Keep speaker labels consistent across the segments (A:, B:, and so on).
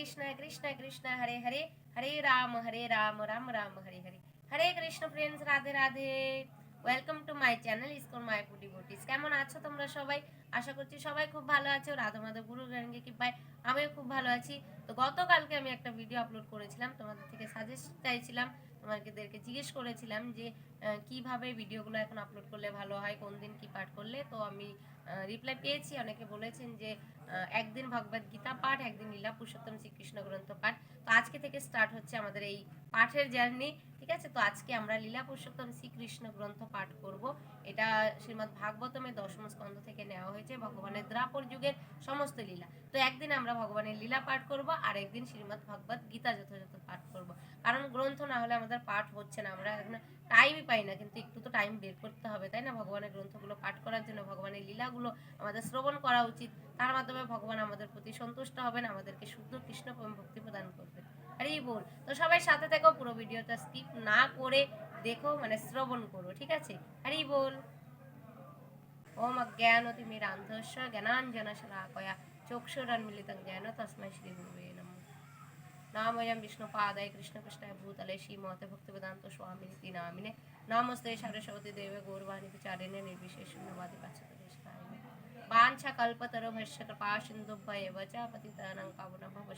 A: Krishna Krishna Krishna Hare Hare Hare Ram Hare Ram Ram Ram Hare Hare Hare Krishna friends Radhe Radhe welcome to my channel ISKCON Mayapur devotees কেমন আছো তোমরা সবাই আশা করছি সবাই খুব ভালো আছো রাধা মাধব গুরু গ্রাঙ্গে কি পাই আমিও খুব ভালো আছি তো গতকালকে আমি একটা ভিডিও আপলোড করেছিলাম তোমাদের থেকে সাজেস্ট চাইছিলাম আমাদেরকে জিজ্ঞেস করেছিলাম যে কিভাবে ভিডিওগুলো এখন আপলোড করলে ভালো হয় কোন দিন কি পাঠ করলে তো আমি রিপ্লাই পেয়েছি অনেকে বলেছেন যে একদিন ভগবদ্গীতা পাঠ একদিন লীলা পুরুষোত্তম শ্রীকৃষ্ণ গ্রন্থ পাঠ তো আজকে থেকে স্টার্ট হচ্ছে আমাদের এই পাঠের জার্নি ঠিক আছে তো আজকে আমরা লীলা পুরুষোত্তম শ্রীকৃষ্ণ গ্রন্থ পাঠ করব এটা শ্রীমদ ভাগবতমে দশম স্কন্ধ থেকে নেওয়া হয়েছে ভগবানের দ্রাপর যুগের সমস্ত লীলা তো একদিন আমরা ভগবানের লীলা পাঠ করব আর একদিন শ্রীমদ ভাগবত গীতা যথাযথ পাঠ করব কারণ গ্রন্থ না হলে আমাদের পাঠ হচ্ছে না আমরা এখন টাইমই পাই না কিন্তু একটু তো টাইম বের করতে হবে তাই না ভগবানের গ্রন্থগুলো পাঠ করার জন্য ভগবানের লীলাগুলো আমাদের শ্রবণ করা উচিত তার মাধ্যমে ভগবান আমাদের প্রতি সন্তুষ্ট হবেন আমাদেরকে শুদ্ধ কৃষ্ণ ভক্তি প্রদান করবেন ভারী বল তো সবাই সাথে থেকো পুরো ভিডিওটা স্কিপ না করে দেখো মানে শ্রবণ করো ঠিক আছে হারি বল ওম অজ্ঞানতিমিরান্ধস্য জ্ঞানাঞ্জনশলাকয়া মিলিত জ্ঞান তস্মৈ শ্রী গুরুবে নমঃ নাময়ম কৃষ্ণ কৃষ্ণায় ভূতলে শ্রী শ্রীমতে স্বামী স্বামিনীতি নামিনে নমস্তে সরস্বতী দেবে গৌরবাণী বিচারিণে নির্বিশেষ শূন্যবাদী পাচকৃষ্ণায় বাঞ্ছা কল্পতরু ভস্য কৃপা সিন্ধুভ্য এব চ পতিতানং পাবনভব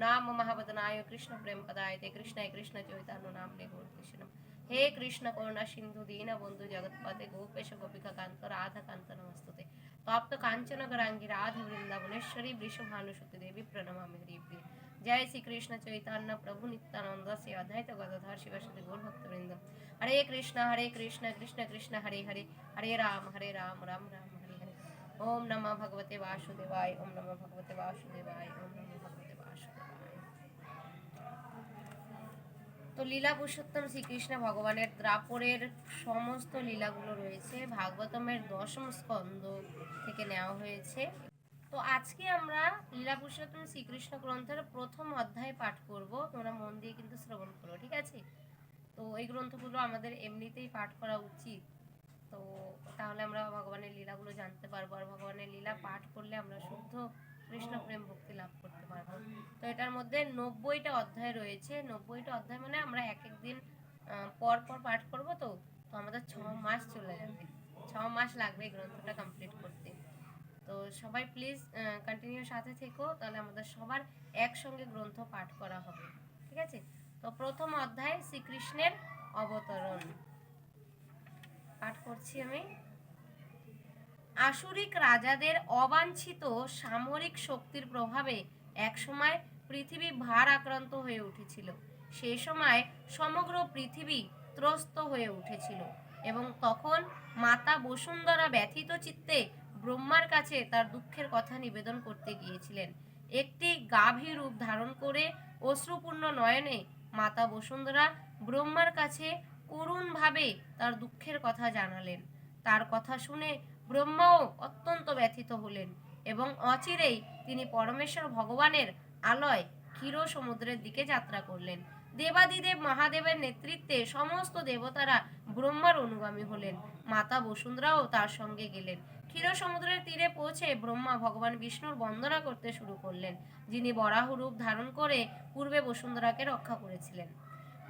A: नाम महाबदनाय कृष्ण प्रेम पदायते कृष्ण कृष्ण चोता हे कृष्ण कोण सिंधु दीन बंधु जगत्पते गोपेश गोपिका कांत राध कांत नमस्ते प्राप्त कांचन गरांगी राध वृंद भुवनेश्वरी देवी प्रणमा मेरी जय श्री कृष्ण चैतन्य प्रभु नित्यानंद श्री अद्वैत गदधर शिव श्री गोर भक्त वृंद हरे कृष्ण हरे कृष्ण कृष्ण कृष्ण हरे हरे हरे राम हरे राम राम राम हरे हरे ओम नमः भगवते वासुदेवाय ओम नमः भगवते वासुदेवाय ओम তো লীলা পুরুষোত্তম শ্রীকৃষ্ণ ভগবানের দ্রাপরের সমস্ত লীলাগুলো রয়েছে ভাগবতমের দশম স্কন্দ থেকে নেওয়া হয়েছে তো আজকে আমরা লীলা পুরুষোত্তম শ্রীকৃষ্ণ গ্রন্থের প্রথম অধ্যায় পাঠ করব তোমরা মন দিয়ে কিন্তু শ্রবণ করো ঠিক আছে তো এই গ্রন্থগুলো আমাদের এমনিতেই পাঠ করা উচিত তো তাহলে আমরা ভগবানের লীলাগুলো জানতে পারবো আর ভগবানের লীলা পাঠ করলে আমরা শুদ্ধ কৃষ্ণ প্রেম ভক্তি লাভ করতে পারবো তো এটার মধ্যে নব্বইটা অধ্যায় রয়েছে নব্বইটা অধ্যায় মানে আমরা এক একদিন পর পর পাঠ করব তো তো আমাদের ছ মাস চলে যাবে ছ মাস লাগবে এই গ্রন্থটা কমপ্লিট করতে তো সবাই প্লিজ কন্টিনিউ সাথে থেকো তাহলে আমাদের সবার একসঙ্গে গ্রন্থ পাঠ করা হবে ঠিক আছে তো প্রথম অধ্যায় শ্রীকৃষ্ণের অবতরণ পাঠ করছি আমি আসুরিক রাজাদের অবাঞ্ছিত সামরিক শক্তির প্রভাবে একসময় পৃথিবী ভার আক্রান্ত হয়ে উঠেছিল সে সময় সমগ্র পৃথিবী ত্রস্ত হয়ে উঠেছিল এবং তখন মাতা বসুন্ধরা ব্যথিত চিত্তে ব্রহ্মার কাছে তার দুঃখের কথা নিবেদন করতে গিয়েছিলেন একটি গাভী রূপ ধারণ করে অশ্রুপূর্ণ নয়নে মাতা বসুন্ধরা ব্রহ্মার কাছে করুণভাবে তার দুঃখের কথা জানালেন তার কথা শুনে ব্রহ্মাও অত্যন্ত ব্যথিত হলেন এবং অচিরেই তিনি পরমেশ্বর ভগবানের আলয় ক্ষীর সমুদ্রের দিকে যাত্রা করলেন দেবাদিদেব মহাদেবের নেতৃত্বে সমস্ত দেবতারা ব্রহ্মার অনুগামী হলেন মাতা বসুন্ধরাও তার সঙ্গে গেলেন ক্ষীর সমুদ্রের তীরে পৌঁছে ব্রহ্মা ভগবান বিষ্ণুর বন্দনা করতে শুরু করলেন যিনি বরাহ রূপ ধারণ করে পূর্বে বসুন্ধরাকে রক্ষা করেছিলেন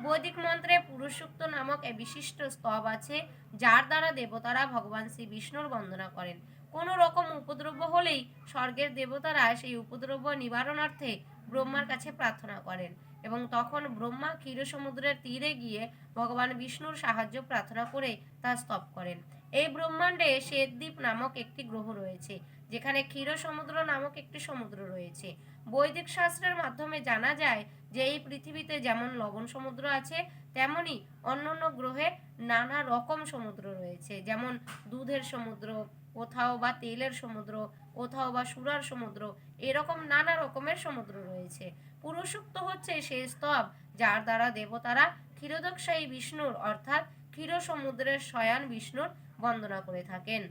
A: বৈদিক মন্ত্রে পুরুষুক্ত নামক এক বিশিষ্ট স্তব আছে যার দ্বারা দেবতারা ভগবান শ্রী বিষ্ণুর বন্দনা করেন কোন রকম উপদ্রব্য হলেই স্বর্গের দেবতারা সেই উপদ্রব্য নিবারণার্থে ব্রহ্মার কাছে প্রার্থনা করেন এবং তখন ব্রহ্মা ক্ষীর সমুদ্রের তীরে গিয়ে ভগবান বিষ্ণুর সাহায্য প্রার্থনা করে তা স্তব করেন এই ব্রহ্মাণ্ডে শ্বেতদ্বীপ নামক একটি গ্রহ রয়েছে যেখানে ক্ষীর সমুদ্র নামক একটি সমুদ্র রয়েছে বৈদিক শাস্ত্রের মাধ্যমে জানা যায় যে এই পৃথিবীতে যেমন লবণ সমুদ্র আছে তেমনই অন্যান্য গ্রহে নানা রকম সমুদ্র রয়েছে যেমন দুধের সমুদ্র কোথাও বা তেলের সমুদ্র কোথাও বা সুরার সমুদ্র এরকম নানা রকমের সমুদ্র রয়েছে পুরুষুক্ত হচ্ছে সেই স্তব যার দ্বারা দেবতারা ক্ষীরোদকশায়ী বিষ্ণুর অর্থাৎ ক্ষীর সমুদ্রের শয়ান বিষ্ণুর বন্দনা করে থাকেন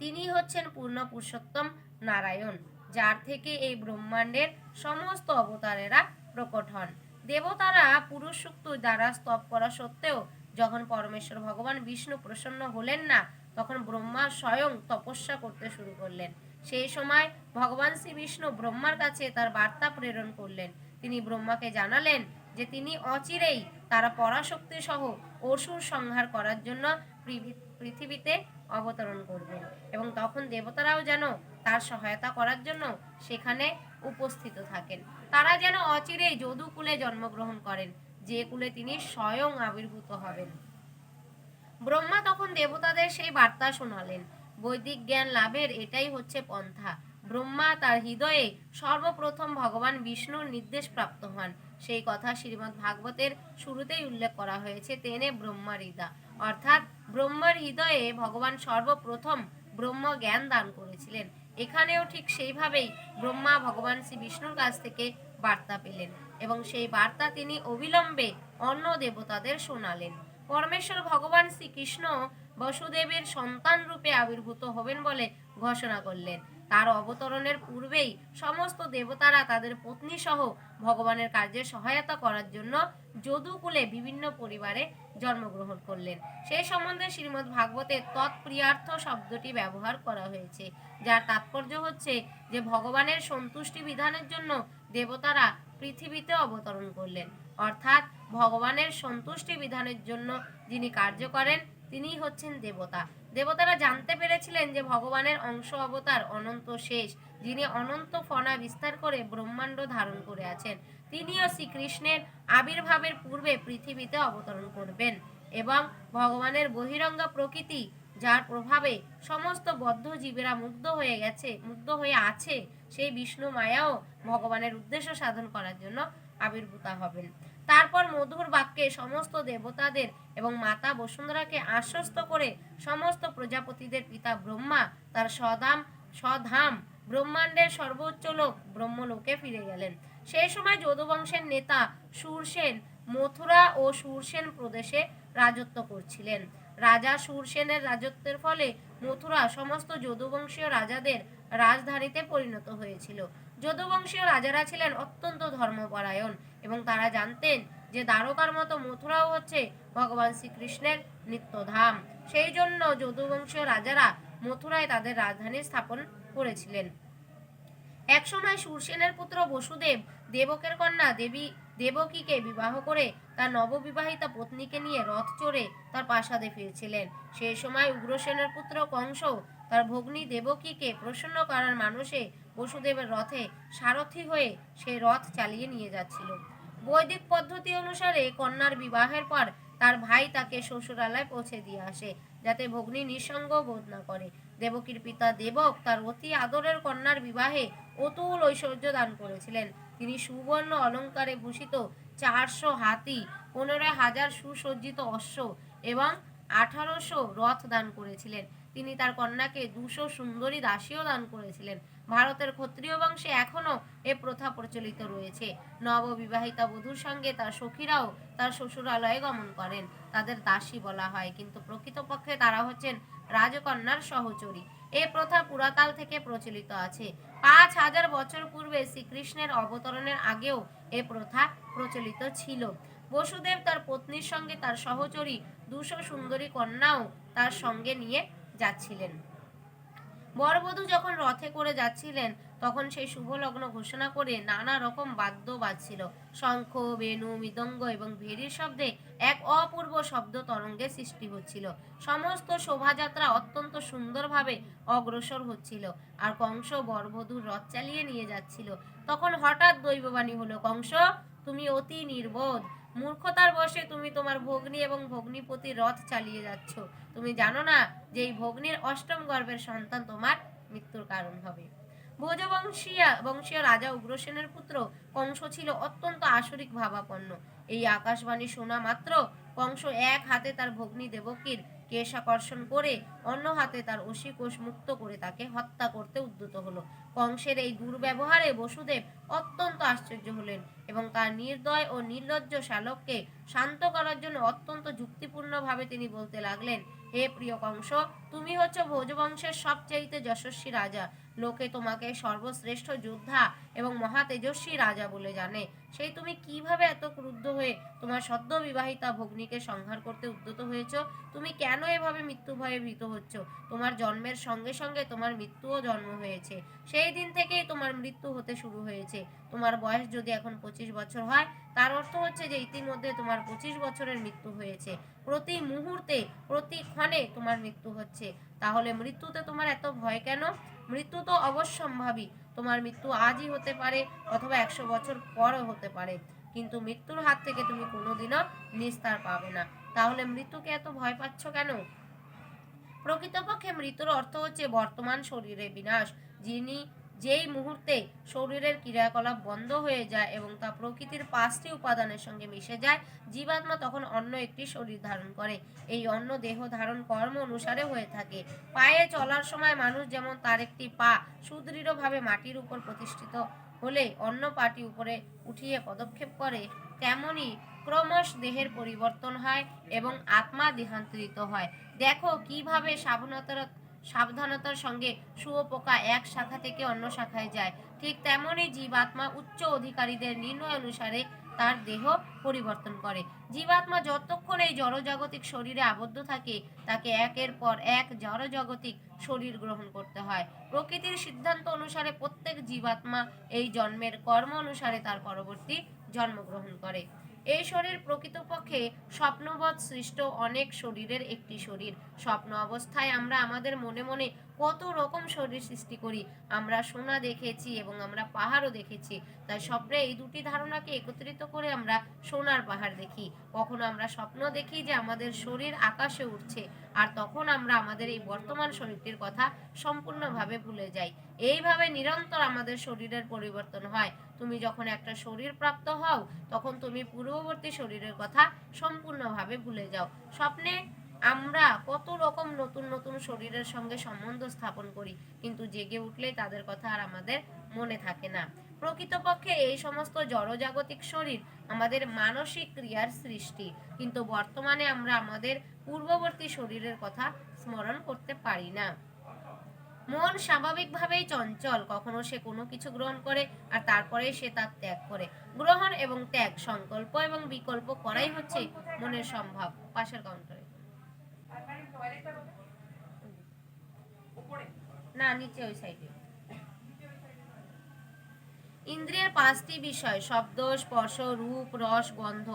A: তিনি হচ্ছেন পূর্ণ পুরুষোত্তম নারায়ণ যার থেকে এই ব্রহ্মাণ্ডের সমস্ত অবতারেরা প্রকট হন দেবতারা পুরুষ সূক্ত দ্বারা স্তব করা সত্ত্বেও যখন পরমেশ্বর ভগবান বিষ্ণু প্রসন্ন হলেন না তখন ব্রহ্মা স্বয়ং তপস্যা করতে শুরু করলেন সেই সময় ভগবান শ্রী বিষ্ণু ব্রহ্মার কাছে তার বার্তা প্রেরণ করলেন তিনি ব্রহ্মাকে জানালেন যে তিনি অচিরেই তারা পরাশক্তি সহ অসুর সংহার করার জন্য পৃথিবীতে অবতরণ করবেন এবং তখন দেবতারাও যেন তার সহায়তা করার জন্য সেখানে উপস্থিত থাকেন তারা যেন অচিরেই যদুকুলে জন্মগ্রহণ করেন যে কুলে তিনি স্বয়ং আবির্ভূত হবেন ব্রহ্মা তখন দেবতাদের সেই বার্তা শোনালেন বৈদিক জ্ঞান লাভের এটাই হচ্ছে পন্থা ব্রহ্মা তার হৃদয়ে সর্বপ্রথম ভগবান বিষ্ণুর নির্দেশ প্রাপ্ত হন সেই কথা শ্রীমৎ ভাগবতের শুরুতেই উল্লেখ করা হয়েছে তেনে ব্রহ্মার হৃদা অর্থাৎ ব্রহ্মার হৃদয়ে ভগবান সর্বপ্রথম ব্রহ্ম জ্ঞান দান করেছিলেন এখানেও ঠিক সেইভাবেই ব্রহ্মা ভগবান শ্রী বিষ্ণুর কাছ থেকে বার্তা পেলেন এবং সেই বার্তা তিনি অবিলম্বে অন্য দেবতাদের শোনালেন পরমেশ্বর ভগবান শ্রীকৃষ্ণ বসুদেবের সন্তান রূপে আবির্ভূত হবেন বলে ঘোষণা করলেন তার অবতরণের পূর্বেই সমস্ত দেবতারা তাদের পত্নী সহ ভগবানের কার্যে সহায়তা করার জন্য যদুকুলে বিভিন্ন পরিবারে জন্মগ্রহণ করলেন সেই সম্বন্ধে শ্রীমদ ভাগবতে তৎপ্রিয়ার্থ শব্দটি ব্যবহার করা হয়েছে যার তাৎপর্য হচ্ছে যে ভগবানের সন্তুষ্টি বিধানের জন্য দেবতারা পৃথিবীতে অবতরণ করলেন অর্থাৎ ভগবানের সন্তুষ্টি বিধানের জন্য যিনি কার্য করেন তিনিই হচ্ছেন দেবতা দেবতারা জানতে পেরেছিলেন যে ভগবানের অংশ অবতার অনন্ত শেষ যিনি অনন্ত ফনা বিস্তার করে ব্রহ্মাণ্ড ধারণ করে আছেন তিনিও শ্রীকৃষ্ণের আবির্ভাবের পূর্বে পৃথিবীতে অবতরণ করবেন এবং ভগবানের বহিরঙ্গ প্রকৃতি যার প্রভাবে সমস্ত বদ্ধ জীবেরা মুগ্ধ হয়ে গেছে মুগ্ধ হয়ে আছে সেই বিষ্ণু মায়াও ভগবানের উদ্দেশ্য সাধন করার জন্য আবির্ভূতা হবেন তারপর মধুর বাক্যে সমস্ত দেবতাদের এবং মাতা বসুন্ধরাকে আশ্বস্ত করে সমস্ত প্রজাপতিদের পিতা ব্রহ্মা তার সদাম সধাম ব্রহ্মাণ্ডের সর্বোচ্চ লোক ব্রহ্মলোকে ফিরে গেলেন সেই সময় যদুবংশের নেতা সুরসেন মথুরা ও সুরসেন প্রদেশে রাজত্ব করছিলেন রাজা সুরসেনের রাজত্বের ফলে মথুরা সমস্ত যদুবংশীয় রাজাদের রাজধানীতে পরিণত হয়েছিল যদুবংশীয় রাজারা ছিলেন অত্যন্ত ধর্মপরায়ণ এবং তারা জানতেন যে দ্বারকার মতো মথুরাও হচ্ছে ভগবান শ্রীকৃষ্ণের নিত্যধাম সেই জন্য যদুবংশীয় রাজারা মথুরায় তাদের রাজধানী স্থাপন করেছিলেন একসময় সুরসেনের পুত্র বসুদেব দেবকের কন্যা দেবী দেবকীকে বিবাহ করে তার নববিবাহিতা পত্নীকে নিয়ে রথ চড়ে তার প্রাসাদে ফিরছিলেন সেই সময় উগ্রসেনের পুত্র কংস তার ভগ্নী দেবকীকে প্রসন্ন করার মানুষে বসুদেবের রথে সারথি হয়ে সে রথ চালিয়ে নিয়ে যাচ্ছিল বৈদিক পদ্ধতি অনুসারে কন্যার বিবাহের পর তার ভাই তাকে শ্বশুরালয় পৌঁছে দিয়ে আসে যাতে ভগ্নী নিঃসঙ্গ বোধ না করে দেবকীর পিতা দেবক তার অতি আদরের কন্যার বিবাহে অতুল ঐশ্বর্য দান করেছিলেন তিনি সুবর্ণ অলঙ্কারে ভূষিত চারশো হাতি পনেরো হাজার সুসজ্জিত অশ্ব এবং আঠারোশো রথ দান করেছিলেন তিনি তার কন্যাকে দুশো সুন্দরী দাসীও দান করেছিলেন ভারতের ক্ষত্রিয় বংশে এখনও এ প্রথা প্রচলিত রয়েছে নববিবাহিতা বধূর সঙ্গে তার সখীরাও তার শ্বশুরালয়ে গমন করেন তাদের দাসী বলা হয় কিন্তু প্রকৃতপক্ষে তারা হচ্ছেন রাজকন্যার সহচরী এ প্রথা পুরাকাল থেকে প্রচলিত আছে পাঁচ হাজার বছর পূর্বে শ্রীকৃষ্ণের অবতরণের আগেও এ প্রথা প্রচলিত ছিল বসুদেব তার পত্নীর সঙ্গে তার সহচরী দুশো সুন্দরী কন্যাও তার সঙ্গে নিয়ে যাচ্ছিলেন বরবধূ যখন রথে করে যাচ্ছিলেন তখন সেই শুভ লগ্ন ঘোষণা করে নানা রকম বাদ্য বাজছিল শঙ্খ বেনু মৃদঙ্গ এবং ভেরির শব্দে এক অপূর্ব শব্দ তরঙ্গে সৃষ্টি হচ্ছিল সমস্ত শোভাযাত্রা অত্যন্ত সুন্দরভাবে অগ্রসর হচ্ছিল আর কংস বরবধূর রথ চালিয়ে নিয়ে যাচ্ছিল তখন হঠাৎ দৈববাণী হলো কংস তুমি অতি নির্বোধ মূর্খতার বসে তুমি তোমার ভগ্নী এবং ভগ্নীপতির রথ চালিয়ে যাচ্ছ তুমি জানো না যে এই ভগ্নীর অষ্টম গর্ভের সন্তান তোমার মৃত্যুর কারণ হবে ভোজবংশীয়া বংশীয় রাজা উগ্রসেনের পুত্র কংস ছিল অত্যন্ত আসরিক ভাবাপন্ন এই আকাশবাণী শোনা মাত্র কংস এক হাতে তার ভগ্নী দেবকীর কেশ আকর্ষণ করে অন্য হাতে তার অসি কোষ মুক্ত করে তাকে হত্যা করতে উদ্যত হলো কংসের এই দুর্ব্যবহারে বসুদেব অত্যন্ত আশ্চর্য হলেন এবং তার নির্দয় ও নির্লজ্জ শালককে শান্ত করার জন্য অত্যন্ত যুক্তিপূর্ণভাবে তিনি বলতে লাগলেন হে প্রিয় কংস তুমি হচ্ছ ভোজবংশের সবচাইতে যশস্বী রাজা লোকে তোমাকে সর্বশ্রেষ্ঠ যোদ্ধা এবং মহা তেজস্বী রাজা বলে জানে সেই তুমি কিভাবে এত ক্রুদ্ধ হয়ে তোমার সদ্য বিবাহিতা ভগ্নীকে সংহার করতে উদ্যত হয়েছ তুমি কেন এভাবে মৃত্যু ভয়ে ভীত হচ্ছ তোমার জন্মের সঙ্গে সঙ্গে তোমার মৃত্যুও জন্ম হয়েছে সেই দিন থেকেই তোমার মৃত্যু হতে শুরু হয়েছে তোমার বয়স যদি এখন পঁচিশ বছর হয় তার অর্থ হচ্ছে যে ইতিমধ্যে তোমার পঁচিশ বছরের মৃত্যু হয়েছে প্রতি মুহূর্তে প্রতি ক্ষণে তোমার মৃত্যু হচ্ছে তাহলে মৃত্যুতে তোমার এত ভয় কেন মৃত্যু তো অবশ্যম্ভাবী তোমার মৃত্যু আজই হতে পারে অথবা একশো বছর পরও হতে পারে কিন্তু মৃত্যুর হাত থেকে তুমি কোনোদিনও নিস্তার পাবে না তাহলে মৃত্যুকে এত ভয় পাচ্ছ কেন প্রকৃতপক্ষে মৃত্যুর অর্থ হচ্ছে বর্তমান শরীরে বিনাশ যিনি যেই মুহূর্তে শরীরের ক্রিয়াকলাপ বন্ধ হয়ে যায় এবং তা প্রকৃতির পাঁচটি উপাদানের সঙ্গে মিশে যায় জীবাত্মা তখন অন্য একটি শরীর ধারণ করে এই অন্য দেহ ধারণ কর্ম অনুসারে হয়ে থাকে পায়ে চলার সময় মানুষ যেমন তার একটি পা সুদৃঢ়ভাবে মাটির উপর প্রতিষ্ঠিত হলে অন্য পাটি উপরে উঠিয়ে পদক্ষেপ করে তেমনি ক্রমশ দেহের পরিবর্তন হয় এবং আত্মা দেহান্তরিত হয় দেখো কিভাবে সাবনতার সাবধানতার সঙ্গে শুয়োপোকা এক শাখা থেকে অন্য শাখায় যায় ঠিক তেমনই জীবাত্মা উচ্চ অধিকারীদের নির্ণয় অনুসারে তার দেহ পরিবর্তন করে জীবাত্মা যতক্ষণ এই জড়জাগতিক শরীরে আবদ্ধ থাকে তাকে একের পর এক জড়জাগতিক শরীর গ্রহণ করতে হয় প্রকৃতির সিদ্ধান্ত অনুসারে প্রত্যেক জীবাত্মা এই জন্মের কর্ম অনুসারে তার পরবর্তী জন্ম গ্রহণ করে এই শরীর প্রকৃতপক্ষে স্বপ্নবৎ সৃষ্ট অনেক শরীরের একটি শরীর স্বপ্ন অবস্থায় আমরা আমাদের মনে মনে কত রকম শরীর সৃষ্টি করি আমরা সোনা দেখেছি এবং আমরা পাহাড়ও দেখেছি তাই স্বপ্নে এই দুটি ধারণাকে একত্রিত করে আমরা সোনার পাহাড় দেখি কখনো আমরা স্বপ্ন দেখি যে আমাদের শরীর আকাশে উঠছে আর তখন আমরা আমাদের এই বর্তমান শরীরটির কথা সম্পূর্ণভাবে ভুলে যাই এইভাবে নিরন্তর আমাদের শরীরের পরিবর্তন হয় তুমি যখন একটা শরীর প্রাপ্ত হও তখন তুমি পূর্ববর্তী শরীরের কথা সম্পূর্ণভাবে ভুলে যাও স্বপ্নে আমরা কত রকম নতুন নতুন শরীরের সঙ্গে সম্বন্ধ স্থাপন করি কিন্তু জেগে উঠলেই তাদের কথা আর আমাদের মনে থাকে না প্রকৃতপক্ষে এই সমস্ত জড়জাগতিক শরীর আমাদের মানসিক ক্রিয়ার সৃষ্টি কিন্তু বর্তমানে আমরা আমাদের পূর্ববর্তী শরীরের কথা স্মরণ করতে পারি না মন স্বাভাবিকভাবেই চঞ্চল কখনো সে কোনো কিছু গ্রহণ করে আর তারপরে সে তার ত্যাগ করে গ্রহণ এবং ত্যাগ সংকল্প এবং বিকল্প করাই হচ্ছে মনের সম্ভব পাশের কাউন্টার ইন্দ্রিয়ের পাঁচটি বিষয় শব্দ স্পর্শ রূপ রস গন্ধ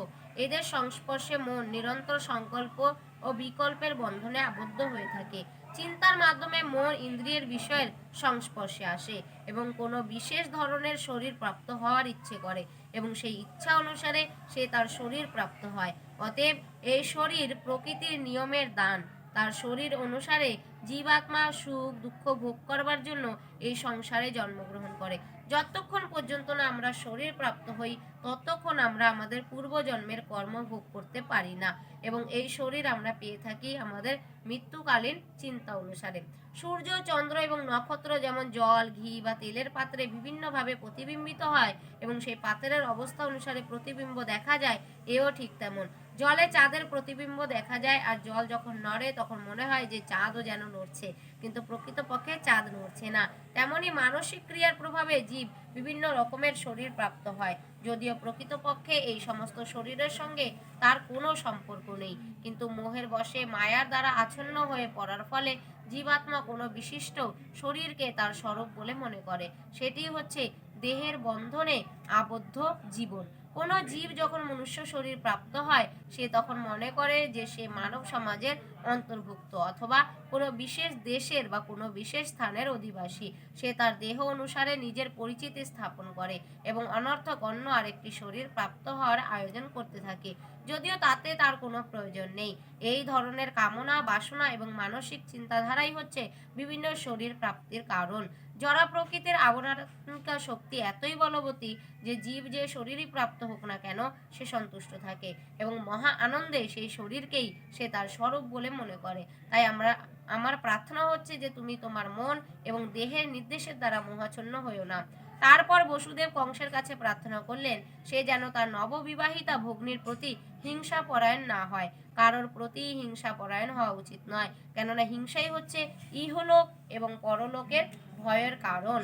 A: এদের সংস্পর্শে মন নিরন্তর সংকল্প ও বিকল্পের বন্ধনে আবদ্ধ হয়ে থাকে চিন্তার মাধ্যমে মন ইন্দ্রিয়ের বিষয়ের সংস্পর্শে আসে এবং কোনো বিশেষ ধরনের শরীর প্রাপ্ত হওয়ার ইচ্ছে করে এবং সেই ইচ্ছা অনুসারে সে তার শরীর প্রাপ্ত হয় অতএব এই শরীর প্রকৃতির নিয়মের দান তার শরীর অনুসারে জীবাত্মা সুখ দুঃখ ভোগ করবার জন্য এই সংসারে জন্মগ্রহণ করে যতক্ষণ পর্যন্ত না আমরা শরীর প্রাপ্ত হই ততক্ষণ আমরা আমাদের পূর্বজন্মের কর্ম ভোগ করতে পারি না এবং এই শরীর আমরা পেয়ে থাকি আমাদের মৃত্যুকালীন চিন্তা অনুসারে সূর্য চন্দ্র এবং নক্ষত্র যেমন জল ঘি বা তেলের পাত্রে বিভিন্নভাবে প্রতিবিম্বিত হয় এবং সেই পাত্রের অবস্থা অনুসারে প্রতিবিম্ব দেখা যায় এও ঠিক তেমন জলে চাঁদের প্রতিবিম্ব দেখা যায় আর জল যখন নড়ে তখন মনে হয় যে চাঁদও যেন নড়ছে কিন্তু প্রকৃতপক্ষে চাঁদ নড়ছে না তেমনি মানসিক ক্রিয়ার প্রভাবে জীব বিভিন্ন রকমের শরীর প্রাপ্ত হয় যদিও প্রকৃতপক্ষে এই সমস্ত শরীরের সঙ্গে তার কোনো সম্পর্ক নেই কিন্তু মোহের বসে মায়ার দ্বারা আচ্ছন্ন হয়ে পড়ার ফলে জীবাত্মা কোনো বিশিষ্ট শরীরকে তার স্বরূপ বলে মনে করে সেটি হচ্ছে দেহের বন্ধনে আবদ্ধ জীবন কোনো জীব যখন মনুষ্য শরীর প্রাপ্ত হয় সে তখন মনে করে যে সে মানব সমাজের অন্তর্ভুক্ত অথবা কোনো বিশেষ দেশের বা কোনো বিশেষ স্থানের অধিবাসী সে তার দেহ অনুসারে নিজের পরিচিতি স্থাপন করে এবং অনর্থক অন্য আরেকটি শরীর প্রাপ্ত হওয়ার আয়োজন করতে থাকে যদিও তাতে তার কোনো প্রয়োজন নেই এই ধরনের কামনা বাসনা এবং মানসিক চিন্তাধারাই হচ্ছে বিভিন্ন শরীর প্রাপ্তির কারণ জরা প্রকৃতির আবরণিকা শক্তি এতই বলবতী যে জীব যে শরীরই প্রাপ্ত হোক না কেন সে সন্তুষ্ট থাকে এবং মহা আনন্দে সেই শরীরকেই সে তার স্বরূপ বলে মনে করে তাই আমরা আমার প্রার্থনা হচ্ছে যে তুমি তোমার মন এবং দেহের নির্দেশের দ্বারা মোহাচ্ছন্ন হইও না তারপর বসুদেব কংসের কাছে প্রার্থনা করলেন সে যেন তার নববিবাহিতা ভগ্নির প্রতি হিংসা পরায়ণ না হয় কারোর প্রতি হিংসা পরায়ণ হওয়া উচিত নয় কেননা হিংসাই হচ্ছে ইহলোক এবং পরলোকের ভয়ের কারণ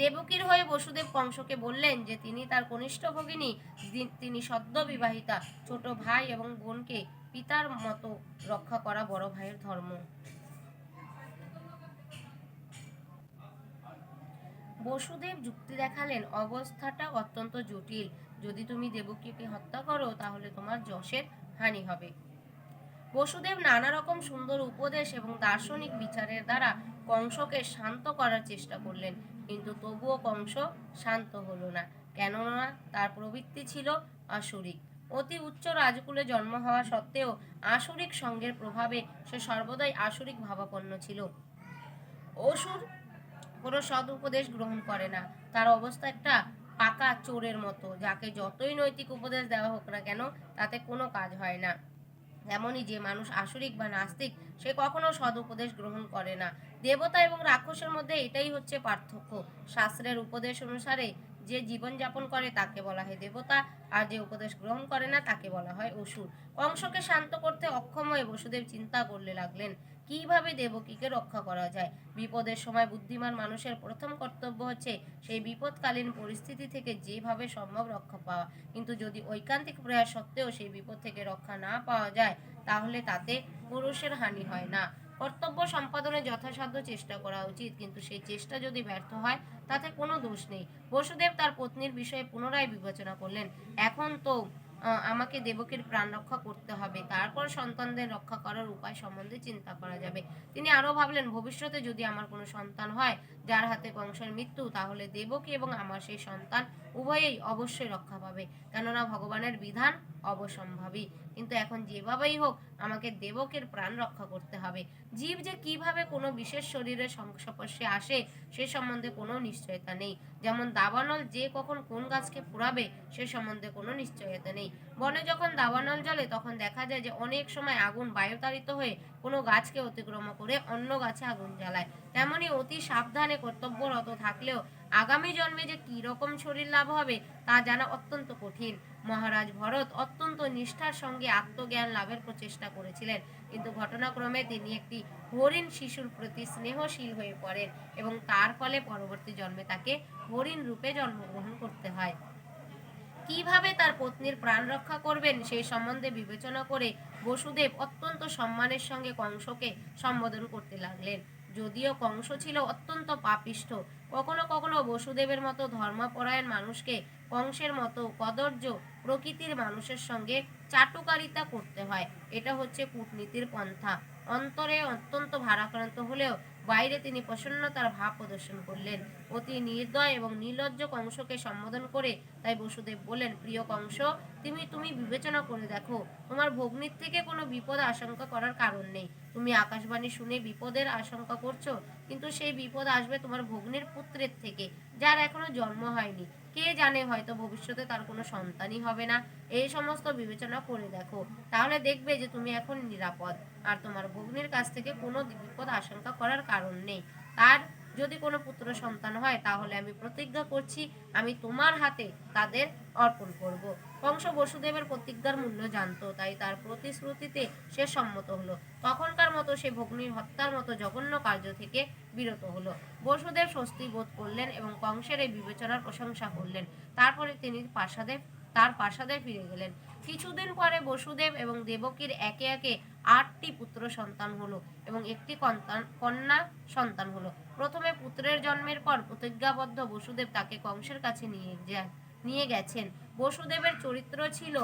A: দেবকীর হয়ে বসুদেব কংসকে বললেন যে তিনি তার কনিষ্ঠ ভগিনী তিনি সদ্য বিবাহিতা ছোট ভাই এবং বোনকে পিতার মতো রক্ষা করা বড় ভাইয়ের ধর্ম বসুদেব যুক্তি দেখালেন অবস্থাটা অত্যন্ত জটিল যদি তুমি দেবকীকে হত্যা করো তাহলে তোমার যশের হানি হবে বসুদেব নানা রকম সুন্দর উপদেশ এবং দার্শনিক বিচারের দ্বারা কংসকে শান্ত করার চেষ্টা করলেন কিন্তু তবুও কংস শান্ত হলো না কেননা তার প্রবৃত্তি ছিল আসুরিক অতি উচ্চ রাজকুলে জন্ম হওয়া সত্ত্বেও আসুরিক সঙ্গের প্রভাবে সে সর্বদাই আসুরিক ভাবাপন্ন ছিল অসুর কোনো সদ উপদেশ গ্রহণ করে না তার অবস্থা একটা পাকা চোরের মতো যাকে যতই নৈতিক উপদেশ দেওয়া হোক না কেন তাতে কোনো কাজ হয় না এমনই যে মানুষ আসরিক বা নাস্তিক সে কখনো উপদেশ গ্রহণ করে না দেবতা এবং রাক্ষসের মধ্যে এটাই হচ্ছে পার্থক্য শাস্ত্রের উপদেশ অনুসারে যে জীবনযাপন করে তাকে বলা হয় দেবতা আর যে উপদেশ গ্রহণ করে না তাকে বলা হয় অসুর কংসকে শান্ত করতে অক্ষম হয়ে বসুদেব চিন্তা করলে লাগলেন কিভাবে দেবকীকে রক্ষা করা যায় বিপদের সময় বুদ্ধিমান মানুষের প্রথম কর্তব্য হচ্ছে সেই বিপদকালীন পরিস্থিতি থেকে যেভাবে সম্ভব রক্ষা পাওয়া কিন্তু যদি ঐকান্তিক প্রয়াস সত্ত্বেও সেই বিপদ থেকে রক্ষা না পাওয়া যায় তাহলে তাতে পুরুষের হানি হয় না কর্তব্য সম্পাদনে যথাসাধ্য চেষ্টা করা উচিত কিন্তু সেই চেষ্টা যদি ব্যর্থ হয় তাতে কোনো দোষ নেই বসুদেব তার পত্নীর বিষয়ে পুনরায় বিবেচনা করলেন এখন তো আমাকে দেবকের প্রাণ রক্ষা করতে হবে তারপর সন্তানদের রক্ষা করার উপায় সম্বন্ধে চিন্তা করা যাবে তিনি আরও ভাবলেন ভবিষ্যতে যদি আমার কোনো সন্তান হয় যার হাতে কংসের মৃত্যু তাহলে দেবকী এবং আমার সেই সন্তান উভয়েই অবশ্যই রক্ষা পাবে কেননা ভগবানের বিধান অবসম্ভাবী কিন্তু এখন যেভাবেই হোক আমাকে দেবকের প্রাণ রক্ষা করতে হবে জীব যে কিভাবে কোনো বিশেষ শরীরের সংস্পর্শে আসে সে সম্বন্ধে কোনো নিশ্চয়তা নেই যেমন দাবানল যে কখন কোন গাছকে পোড়াবে সে সম্বন্ধে কোনো নিশ্চয়তা নেই বনে যখন দাবানল জ্বলে তখন দেখা যায় যে অনেক সময় আগুন বায়ুতাড়িত হয়ে কোনো গাছকে অতিক্রম করে অন্য গাছে আগুন জ্বালায় তেমনি অতি সাবধানে কর্তব্যরত থাকলেও আগামী জন্মে যে কী রকম শরীর লাভ হবে তা জানা অত্যন্ত কঠিন মহারাজ ভরত অত্যন্ত নিষ্ঠার সঙ্গে আত্মজ্ঞান লাভের প্রচেষ্টা করেছিলেন কিন্তু ঘটনাক্রমে তিনি একটি হরিণ শিশুর প্রতি স্নেহশীল হয়ে পড়েন এবং তার ফলে পরবর্তী জন্মে তাকে হরিণ রূপে জন্মগ্রহণ করতে হয় কিভাবে তার পত্নীর প্রাণ রক্ষা করবেন সেই সম্বন্ধে বিবেচনা করে বসুদেব অত্যন্ত সম্মানের সঙ্গে কংসকে সম্বোধন করতে লাগলেন যদিও কংস ছিল অত্যন্ত পাপিষ্ঠ কখনো কখনো বসুদেবের মতো ধর্মপরায়ণ মানুষকে কংসের মতো কদর্য প্রকৃতির মানুষের সঙ্গে চাটুকারিতা করতে হয় এটা হচ্ছে কূটনীতির পন্থা অন্তরে অত্যন্ত ভারাক্রান্ত হলেও বাইরে তিনি প্রসন্নতার ভাব প্রদর্শন করলেন অতি নির্দয় এবং নির্লজ্জ কংসকে সম্বোধন করে তাই বসুদেব বলেন প্রিয় কংস তুমি তুমি বিবেচনা করে দেখো তোমার ভগ্নির থেকে কোনো বিপদ আশঙ্কা করার কারণ নেই তুমি আকাশবাণী শুনে বিপদের আশঙ্কা করছো কিন্তু সেই বিপদ আসবে তোমার ভগ্নির পুত্রের থেকে যার এখনো জন্ম হয়নি কে জানে হয়তো ভবিষ্যতে তার কোনো সন্তানই হবে না এই সমস্ত বিবেচনা করে দেখো তাহলে দেখবে যে তুমি এখন নিরাপদ আর তোমার ভগ্নির কাছ থেকে কোনো বিপদ আশঙ্কা করার কারণ নেই তার যদি কোনো পুত্র সন্তান হয় তাহলে আমি প্রতিজ্ঞা করছি আমি তোমার হাতে তাদের অর্পণ করব কংস বসুদেবের প্রতিজ্ঞার মূল্য জানত তাই তার প্রতিশ্রুতিতে সে সম্মত হলো তখনকার মতো সে ভগ্নির হত্যার মতো জঘন্য কার্য থেকে বিরত হলো বসুদেব স্বস্তি বোধ করলেন এবং কংসের এই বিবেচনার প্রশংসা করলেন তারপরে তিনি প্রাসাদে তার প্রাসাদে ফিরে গেলেন কিছুদিন পরে বসুদেব এবং দেবকীর একে একে আটটি পুত্র সন্তান হলো এবং একটি কন্যা সন্তান হলো প্রথমে পুত্রের জন্মের পর প্রতিজ্ঞাবদ্ধ বসুদেব তাকে কংসের কাছে নিয়ে যান নিয়ে গেছেন বসুদেবের চরিত্র ছিল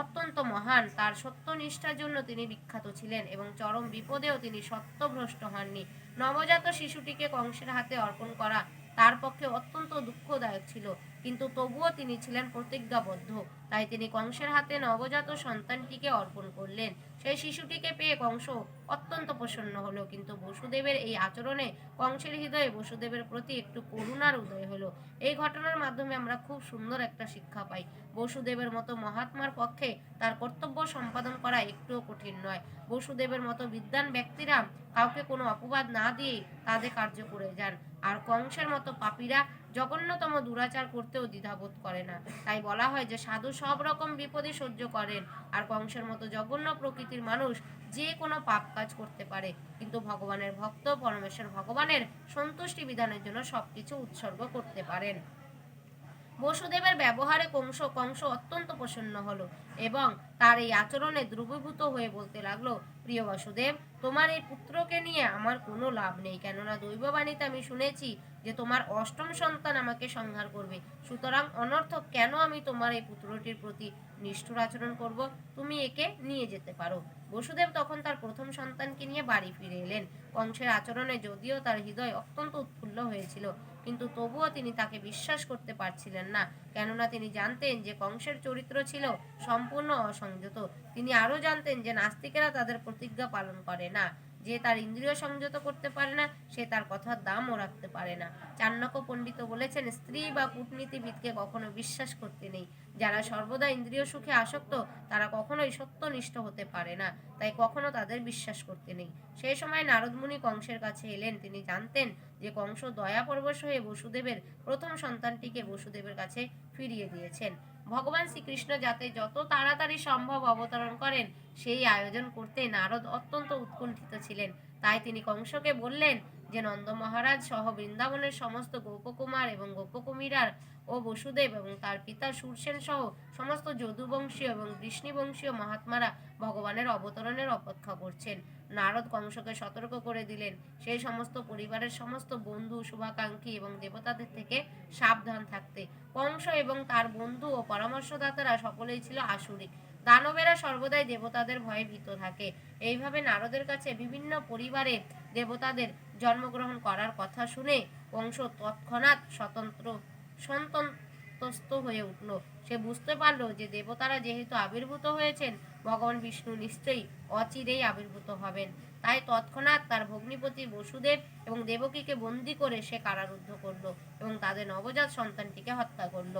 A: অত্যন্ত মহান তার সত্যনিষ্ঠার জন্য তিনি বিখ্যাত ছিলেন এবং চরম বিপদেও তিনি সত্যভ্রষ্ট হননি নবজাত শিশুটিকে কংসের হাতে অর্পণ করা তার পক্ষে অত্যন্ত দুঃখদায়ক ছিল কিন্তু তবুও তিনি ছিলেন প্রতিজ্ঞাবদ্ধ তাই তিনি কংসের হাতে নবজাত সন্তানটিকে অর্পণ করলেন সেই শিশুটিকে পেয়ে কংস অত্যন্ত প্রসন্ন হলো কিন্তু বসুদেবের এই আচরণে কংসের হৃদয়ে বসুদেবের প্রতি একটু করুণার উদয় হলো এই ঘটনার মাধ্যমে আমরা খুব সুন্দর একটা শিক্ষা পাই বসুদেবের মতো মহাত্মার পক্ষে তার কর্তব্য সম্পাদন করা একটুও কঠিন নয় বসুদেবের মতো বিদ্যান ব্যক্তিরা কাউকে কোনো অপবাদ না দিয়ে তাদের কার্য করে যান আর কংসের মতো পাপীরা জঘন্যতম দুরাচার করতেও দ্বিধাবোধ করে না তাই বলা হয় যে সাধু সব রকম বিপদে সহ্য করেন আর কংসের মতো জঘন্য প্রকৃতির মানুষ যে কোনো পাপ কাজ করতে পারে কিন্তু ভগবানের ভক্ত পরমেশ্বর ভগবানের সন্তুষ্টি বিধানের জন্য সবকিছু উৎসর্গ করতে পারেন বসুদেবের ব্যবহারে কংস কংস অত্যন্ত প্রসন্ন হলো এবং তার এই আচরণে দ্রুবীভূত হয়ে বলতে লাগলো প্রিয় বসুদেব তোমার এই পুত্রকে নিয়ে আমার কোনো লাভ নেই কেননা দৈববাণীতে আমি শুনেছি যে তোমার অষ্টম সন্তান আমাকে সংহার করবে সুতরাং অনর্থক কেন আমি তোমার এই পুত্রটির প্রতি নিষ্ঠুর আচরণ করব তুমি একে নিয়ে যেতে পারো বসুদেব তখন তার প্রথম সন্তানকে নিয়ে বাড়ি ফিরে এলেন কংসের আচরণে যদিও তার হৃদয় অত্যন্ত উৎফুল্ল হয়েছিল কিন্তু তবুও তিনি তাকে বিশ্বাস করতে পারছিলেন না কেননা তিনি জানতেন যে কংসের চরিত্র ছিল সম্পূর্ণ অসংযত তিনি আরও জানতেন যে নাস্তিকেরা তাদের প্রতিজ্ঞা পালন করে না যে তার ইন্দ্রিয় সংযত করতে পারে না সে তার কথার দামও রাখতে পারে না চান্নক পণ্ডিত বলেছেন স্ত্রী বা কূটনীতিবিদকে কখনো বিশ্বাস করতে নেই যারা সর্বদা ইন্দ্রিয় সুখে আসক্ত তারা কখনোই সত্যনিষ্ঠ হতে পারে না তাই কখনো তাদের বিশ্বাস করতে নেই সেই সময় নারদমুনি কংসের কাছে এলেন তিনি জানতেন যে কংস দয়া পরবশ হয়ে বসুদেবের প্রথম সন্তানটিকে বসুদেবের কাছে ফিরিয়ে দিয়েছেন ভগবান শ্রীকৃষ্ণ যাতে যত তাড়াতাড়ি সম্ভব অবতরণ করেন সেই আয়োজন করতে নারদ অত্যন্ত উৎকণ্ঠিত ছিলেন তাই তিনি কংসকে বললেন যে নন্দ মহারাজ সহ বৃন্দাবনের সমস্ত গোপকুমার এবং গোপকুমিরার ও বসুদেব এবং তার পিতা সুরসেন সহ সমস্ত যদুবংশীয় এবং বৃষ্ণিবংশীয় মহাত্মারা ভগবানের অবতরণের অপেক্ষা করছেন নারদ কংসকে সতর্ক করে দিলেন সেই সমস্ত পরিবারের সমস্ত বন্ধু শুভাকাঙ্ক্ষী এবং দেবতাদের থেকে সাবধান থাকতে কংস এবং তার বন্ধু ও পরামর্শদাতারা সকলেই ছিল আসুরিক দানবেরা সর্বদাই দেবতাদের ভয়ে ভীত থাকে এইভাবে নারদের কাছে বিভিন্ন পরিবারে দেবতাদের জন্মগ্রহণ করার কথা শুনে কংস তৎক্ষণাৎ স্বতন্ত্র সন্তস্ত হয়ে উঠল সে বুঝতে পারলো যে দেবতারা যেহেতু আবির্ভূত হয়েছেন ভগবান বিষ্ণু নিশ্চয়ই অচিরেই আবির্ভূত হবেন তাই তৎক্ষণাৎ তার ভগ্নিপতি বসুদেব এবং দেবকীকে বন্দি করে সে কারারুদ্ধ করলো এবং তাদের নবজাত সন্তানটিকে হত্যা করল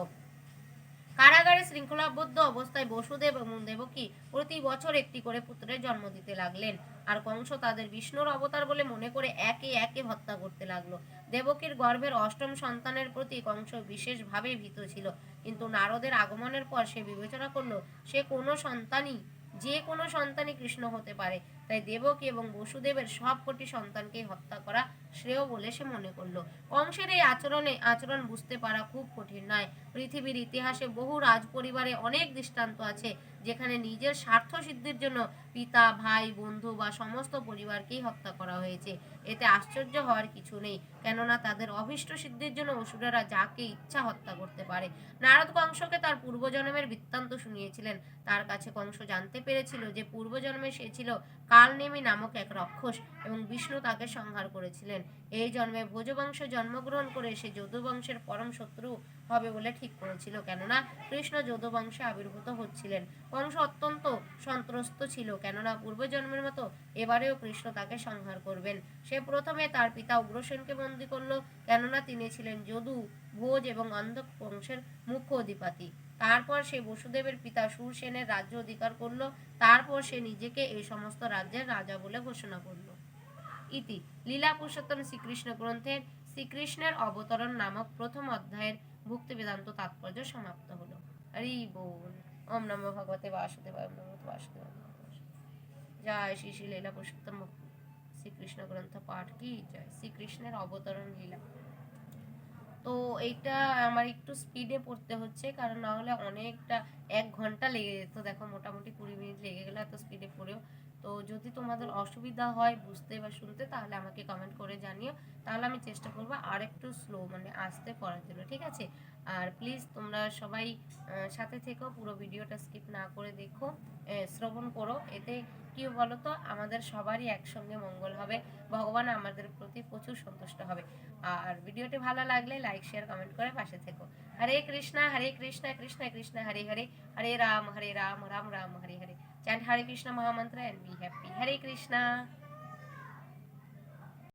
A: কারাগারে শৃঙ্খলাবদ্ধ অবস্থায় বসুদেব এবং দেবকী প্রতি বছর একটি করে পুত্রের জন্ম দিতে লাগলেন আর কংস তাদের বিষ্ণুর অবতার বলে মনে করে একে একে হত্যা করতে লাগলো দেবকীর গর্ভের অষ্টম সন্তানের প্রতি কংস বিশেষভাবে ভীত ছিল কিন্তু নারদের আগমনের পর সে বিবেচনা করলো সে কোনো সন্তানই যে কোনো সন্তানই কৃষ্ণ হতে পারে তাই দেবকে এবং বসুদেবের সব কোটি সন্তানকে হত্যা করা শ্রেয় বলে সে মনে করলো কংসের এই আচরণে আচরণ বুঝতে পারা খুব কঠিন নয় পৃথিবীর ইতিহাসে বহু রাজ পরিবারে অনেক দৃষ্টান্ত আছে যেখানে নিজের স্বার্থ সিদ্ধির জন্য পিতা ভাই বন্ধু বা সমস্ত পরিবারকেই হত্যা করা হয়েছে এতে আশ্চর্য হওয়ার কিছু নেই কেননা তাদের অভিষ্ট সিদ্ধির জন্য অসুরেরা যাকে ইচ্ছা হত্যা করতে পারে নারদ কংসকে তার পূর্বজন্মের বৃত্তান্ত শুনিয়েছিলেন তার কাছে কংস জানতে পেরেছিল যে পূর্বজন্মে সে ছিল কালনেমি নামক এক রাক্ষস এবং বিষ্ণু তাকে সংহার করেছিলেন এই জন্মে ভোজবংশ জন্মগ্রহণ করে সে যদুবংশের পরম শত্রু হবে বলে ঠিক করেছিল কেননা কৃষ্ণ যদুবংশে আবির্ভূত হচ্ছিলেন কংস অত্যন্ত সন্ত্রস্ত ছিল কেননা পূর্বজন্মের মতো এবারেও কৃষ্ণ তাকে সংহার করবেন সে প্রথমে তার পিতা উগ্রসেনকে বন্দী করল কেননা তিনি ছিলেন যদু ভোজ এবং অন্ধক বংশের মুখ্য অধিপতি তারপর সে বসুদেবের পিতা সুরসেনের রাজ্য অধিকার করল তারপর সে নিজেকে এই সমস্ত রাজ্যের রাজা বলে ঘোষণা করল ইতি লীলা পুরুষোত্তম শ্রীকৃষ্ণ গ্রন্থের শ্রীকৃষ্ণের অবতরণ নামক প্রথম অধ্যায়ের ভক্তি বেদান্ত তাৎপর্য সমাপ্ত হলো হরি বোন ওম নম ভগবতে বাসুদেব ওম নম বাসুদেব জয় শ্রী শ্রী লীলা পুরুষোত্তম শ্রীকৃষ্ণ গ্রন্থ পাঠ কি জয় শ্রীকৃষ্ণের অবতরণ লীলা তো এইটা আমার একটু স্পিডে পড়তে হচ্ছে কারণ না হলে অনেকটা এক ঘন্টা লেগে যেত দেখো মোটামুটি কুড়ি মিনিট লেগে গেলে এত স্পিডে পড়েও তো যদি তোমাদের অসুবিধা হয় বুঝতে বা শুনতে তাহলে আমাকে কমেন্ট করে জানিও তাহলে আমি চেষ্টা করবো আর একটু স্লো মানে আসতে পড়ার জন্য ঠিক আছে আর প্লিজ তোমরা সবাই সাথে থেকেও পুরো ভিডিওটা স্কিপ না করে দেখো শ্রবণ করো এতে কি বলতো আমাদের সবারই একসঙ্গে মঙ্গল হবে ভগবান আমাদের প্রতি প্রচুর সন্তুষ্ট হবে আর ভিডিওটি ভালো লাগলে লাইক শেয়ার কমেন্ট করে পাশে থেকো হরে কৃষ্ণা হরে কৃষ্ণা কৃষ্ণ কৃষ্ণ হরে হরে হরে রাম হরে রাম রাম রাম হরে হরে চ্যান্ট হরে কৃষ্ণ মহামন্ত্র and be happy Hare Krishna